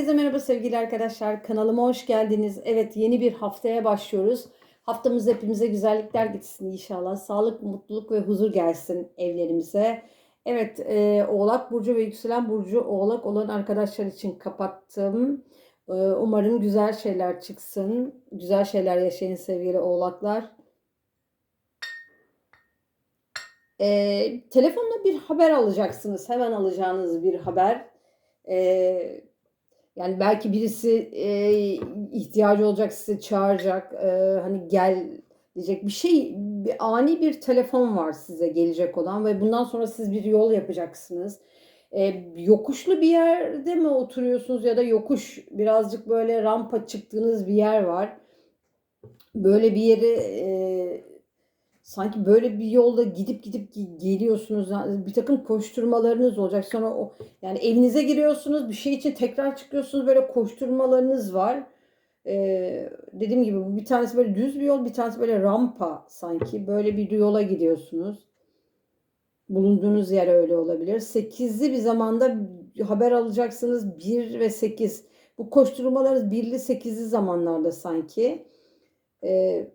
Herkese merhaba sevgili arkadaşlar. Kanalıma hoş geldiniz. Evet yeni bir haftaya başlıyoruz. Haftamız hepimize güzellikler gitsin inşallah. Sağlık, mutluluk ve huzur gelsin evlerimize. Evet e, Oğlak Burcu ve Yükselen Burcu Oğlak olan arkadaşlar için kapattım. E, umarım güzel şeyler çıksın. Güzel şeyler yaşayın sevgili Oğlaklar. E, telefonla bir haber alacaksınız. Hemen alacağınız bir haber. E, yani belki birisi e, ihtiyacı olacak size çağıracak. E, hani gel diyecek bir şey bir, ani bir telefon var size gelecek olan ve bundan sonra siz bir yol yapacaksınız. E, yokuşlu bir yerde mi oturuyorsunuz ya da yokuş birazcık böyle rampa çıktığınız bir yer var. Böyle bir yere e, sanki böyle bir yolda gidip gidip geliyorsunuz. Bir takım koşturmalarınız olacak. Sonra o yani evinize giriyorsunuz. Bir şey için tekrar çıkıyorsunuz. Böyle koşturmalarınız var. Ee, dediğim gibi bu bir tanesi böyle düz bir yol, bir tanesi böyle rampa sanki. Böyle bir yola gidiyorsunuz. Bulunduğunuz yer öyle olabilir. Sekizli bir zamanda haber alacaksınız. 1 ve 8. Bu koşturmalarınız birli sekizli zamanlarda sanki. Ee,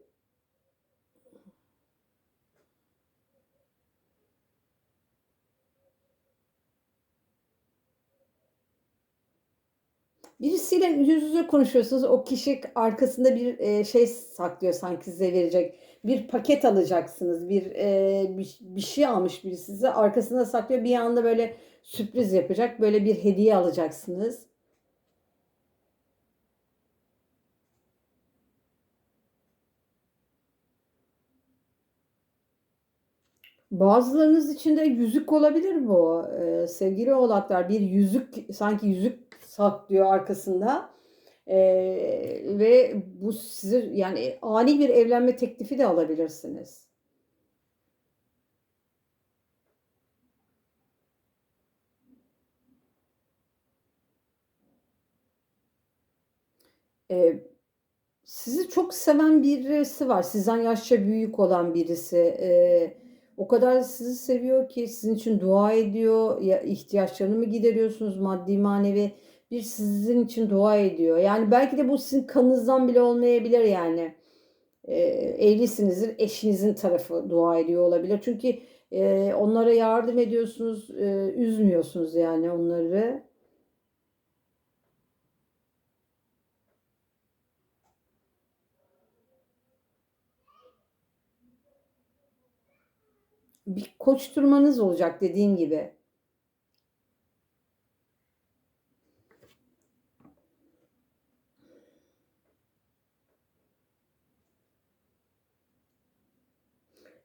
Birisiyle yüz yüze konuşuyorsunuz. O kişi arkasında bir e, şey saklıyor sanki size verecek. Bir paket alacaksınız. Bir, e, bir bir şey almış biri size. Arkasında saklıyor. Bir anda böyle sürpriz yapacak. Böyle bir hediye alacaksınız. Bazılarınız için de yüzük olabilir bu. Ee, sevgili oğlaklar bir yüzük sanki yüzük saklıyor arkasında. Ee, ve bu sizi yani ani bir evlenme teklifi de alabilirsiniz. Ee, sizi çok seven birisi var. Sizden yaşça büyük olan birisi. Ee, o kadar sizi seviyor ki sizin için dua ediyor. Ya ihtiyaçlarını mı gideriyorsunuz maddi manevi? Bir sizin için dua ediyor. Yani belki de bu sizin kanınızdan bile olmayabilir yani. E, evlisinizdir, eşinizin tarafı dua ediyor olabilir. Çünkü e, onlara yardım ediyorsunuz, e, üzmüyorsunuz yani onları. Bir koşturmanız olacak dediğim gibi.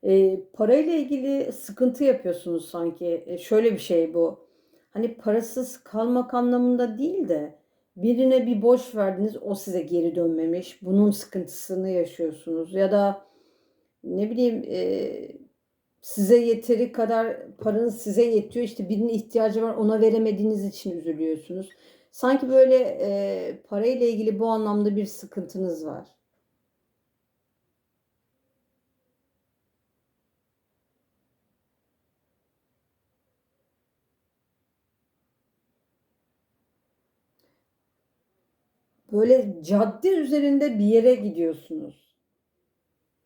E, parayla ilgili sıkıntı yapıyorsunuz sanki. E, şöyle bir şey bu. Hani parasız kalmak anlamında değil de birine bir borç verdiniz o size geri dönmemiş. Bunun sıkıntısını yaşıyorsunuz. Ya da ne bileyim e, size yeteri kadar paranız size yetiyor. İşte birinin ihtiyacı var ona veremediğiniz için üzülüyorsunuz. Sanki böyle e, parayla ilgili bu anlamda bir sıkıntınız var. Böyle cadde üzerinde bir yere gidiyorsunuz.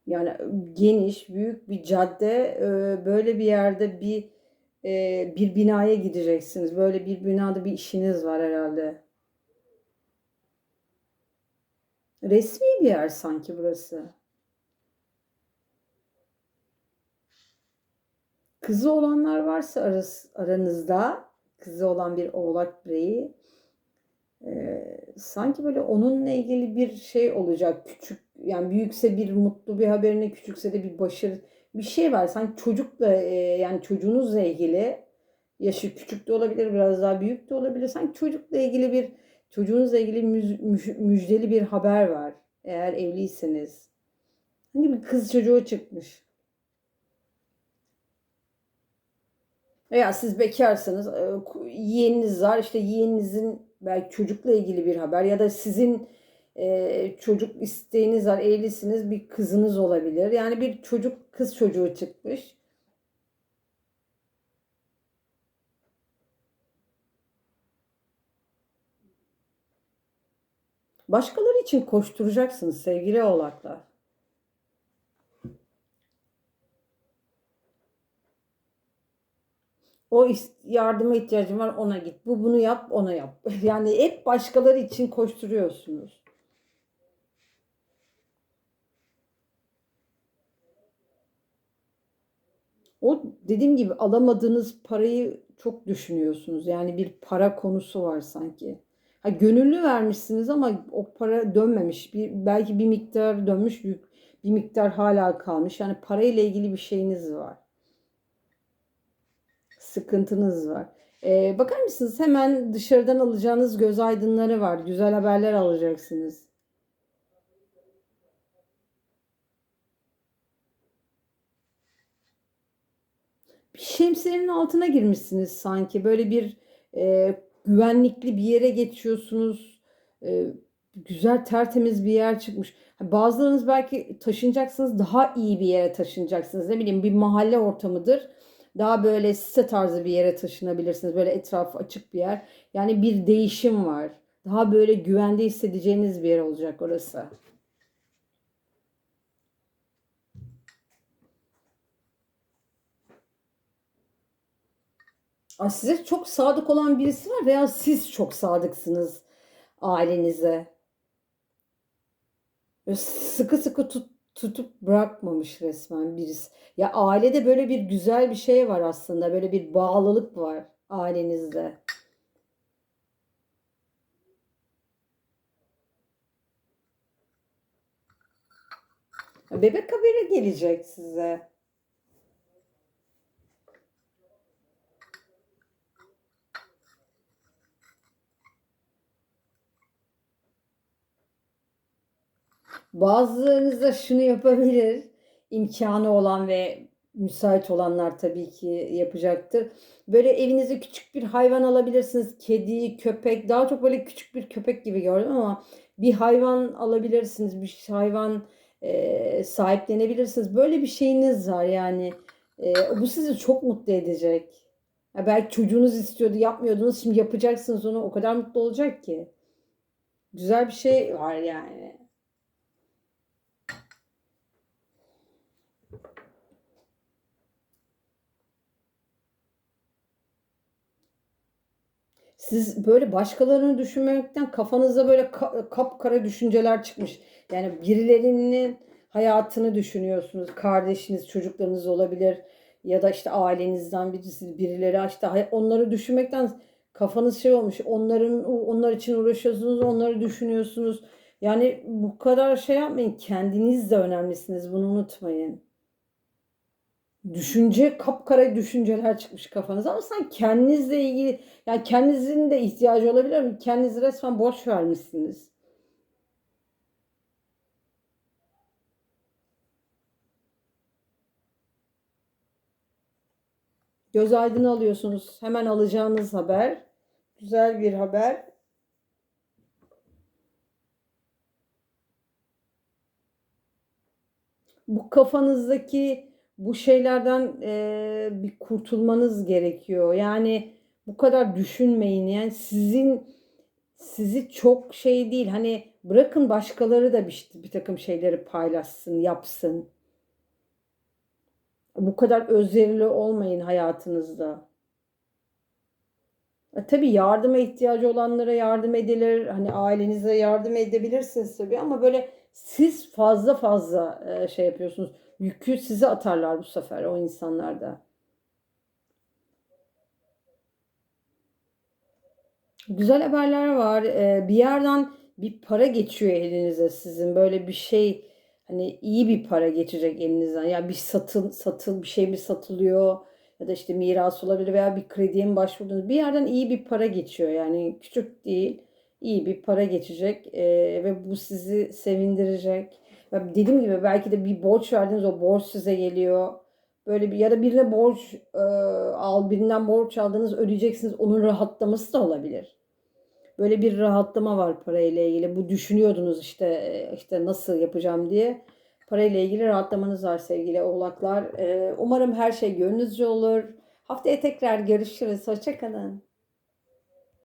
Yani geniş, büyük bir cadde, böyle bir yerde bir bir binaya gideceksiniz. Böyle bir binada bir işiniz var herhalde. Resmi bir yer sanki burası. Kızı olanlar varsa aranızda, kızı olan bir oğlak bireyi sanki böyle onunla ilgili bir şey olacak. Küçük yani büyükse bir mutlu bir haberine, küçükse de bir başarı bir şey var. Sanki çocukla e, yani çocuğunuzla ilgili yaşı küçük de olabilir, biraz daha büyük de olabilir. Sanki çocukla ilgili bir çocuğunuzla ilgili müj, müj, müjdeli bir haber var. Eğer evliyseniz. Hangi bir kız çocuğu çıkmış. Veya siz bekarsınız, yeğeniniz var. işte yeğeninizin belki çocukla ilgili bir haber ya da sizin e, çocuk isteğiniz var, evlisiniz, bir kızınız olabilir. Yani bir çocuk, kız çocuğu çıkmış. Başkaları için koşturacaksınız sevgili oğlaklar. O yardıma ihtiyacın var ona git. Bu bunu yap ona yap. Yani hep başkaları için koşturuyorsunuz. O dediğim gibi alamadığınız parayı çok düşünüyorsunuz. Yani bir para konusu var sanki. Ha, gönüllü vermişsiniz ama o para dönmemiş. Bir, belki bir miktar dönmüş, bir, bir miktar hala kalmış. Yani parayla ilgili bir şeyiniz var. Sıkıntınız var. Ee, bakar mısınız? Hemen dışarıdan alacağınız göz aydınları var. Güzel haberler alacaksınız. Şemsiyenin altına girmişsiniz sanki. Böyle bir e, güvenlikli bir yere geçiyorsunuz. E, güzel tertemiz bir yer çıkmış. Bazılarınız belki taşınacaksınız daha iyi bir yere taşınacaksınız. Ne bileyim bir mahalle ortamıdır. Daha böyle site tarzı bir yere taşınabilirsiniz. Böyle etrafı açık bir yer. Yani bir değişim var. Daha böyle güvende hissedeceğiniz bir yer olacak orası. Ay, size çok sadık olan birisi var veya siz çok sadıksınız ailenize. Böyle sıkı sıkı tut, tutup bırakmamış resmen birisi. Ya ailede böyle bir güzel bir şey var aslında. Böyle bir bağlılık var ailenizde. Bebek haberi gelecek size. Bazılarınız da şunu yapabilir. İmkanı olan ve müsait olanlar tabii ki yapacaktır. Böyle evinize küçük bir hayvan alabilirsiniz. Kedi, köpek. Daha çok böyle küçük bir köpek gibi gördüm ama bir hayvan alabilirsiniz. Bir hayvan e, sahiplenebilirsiniz. Böyle bir şeyiniz var yani. E, bu sizi çok mutlu edecek. Ya belki çocuğunuz istiyordu, yapmıyordunuz. Şimdi yapacaksınız onu. O kadar mutlu olacak ki. Güzel bir şey var yani. Siz böyle başkalarını düşünmekten kafanızda böyle ka- kapkara düşünceler çıkmış. Yani birilerinin hayatını düşünüyorsunuz. Kardeşiniz, çocuklarınız olabilir ya da işte ailenizden birisi, birileri işte onları düşünmekten kafanız şey olmuş. Onların onlar için uğraşıyorsunuz, onları düşünüyorsunuz. Yani bu kadar şey yapmayın. Kendiniz de önemlisiniz. Bunu unutmayın. Düşünce kapkara düşünceler çıkmış kafanıza ama sen kendinizle ilgili yani kendinizin de ihtiyacı olabilir mi? Kendinizi resmen boş vermişsiniz. Göz aydın alıyorsunuz. Hemen alacağınız haber. Güzel bir haber. Bu kafanızdaki bu şeylerden eee, bir kurtulmanız gerekiyor. Yani bu kadar düşünmeyin. Yani sizin sizi çok şey değil. Hani bırakın başkaları da bir, bir takım şeyleri paylaşsın, yapsın. Bu kadar özverili olmayın hayatınızda. E, tabii yardıma ihtiyacı olanlara yardım edilir. Hani ailenize yardım edebilirsiniz tabii ama böyle siz fazla fazla e, şey yapıyorsunuz. Yükü size atarlar bu sefer o insanlar da. Güzel haberler var. Ee, bir yerden bir para geçiyor elinize sizin. Böyle bir şey hani iyi bir para geçecek elinizden. Ya bir satın satıl bir şey mi satılıyor ya da işte miras olabilir veya bir krediye mi başvurdunuz. Bir yerden iyi bir para geçiyor. Yani küçük değil, iyi bir para geçecek Ee, ve bu sizi sevindirecek. Ve dediğim gibi belki de bir borç verdiniz o borç size geliyor. Böyle bir ya da birine borç e, al birinden borç aldınız ödeyeceksiniz. Onun rahatlaması da olabilir. Böyle bir rahatlama var parayla ilgili. Bu düşünüyordunuz işte e, işte nasıl yapacağım diye. Parayla ilgili rahatlamanız var sevgili oğlaklar. Ee, umarım her şey gönlünüzce olur. Haftaya tekrar görüşürüz. Hoşça kalın.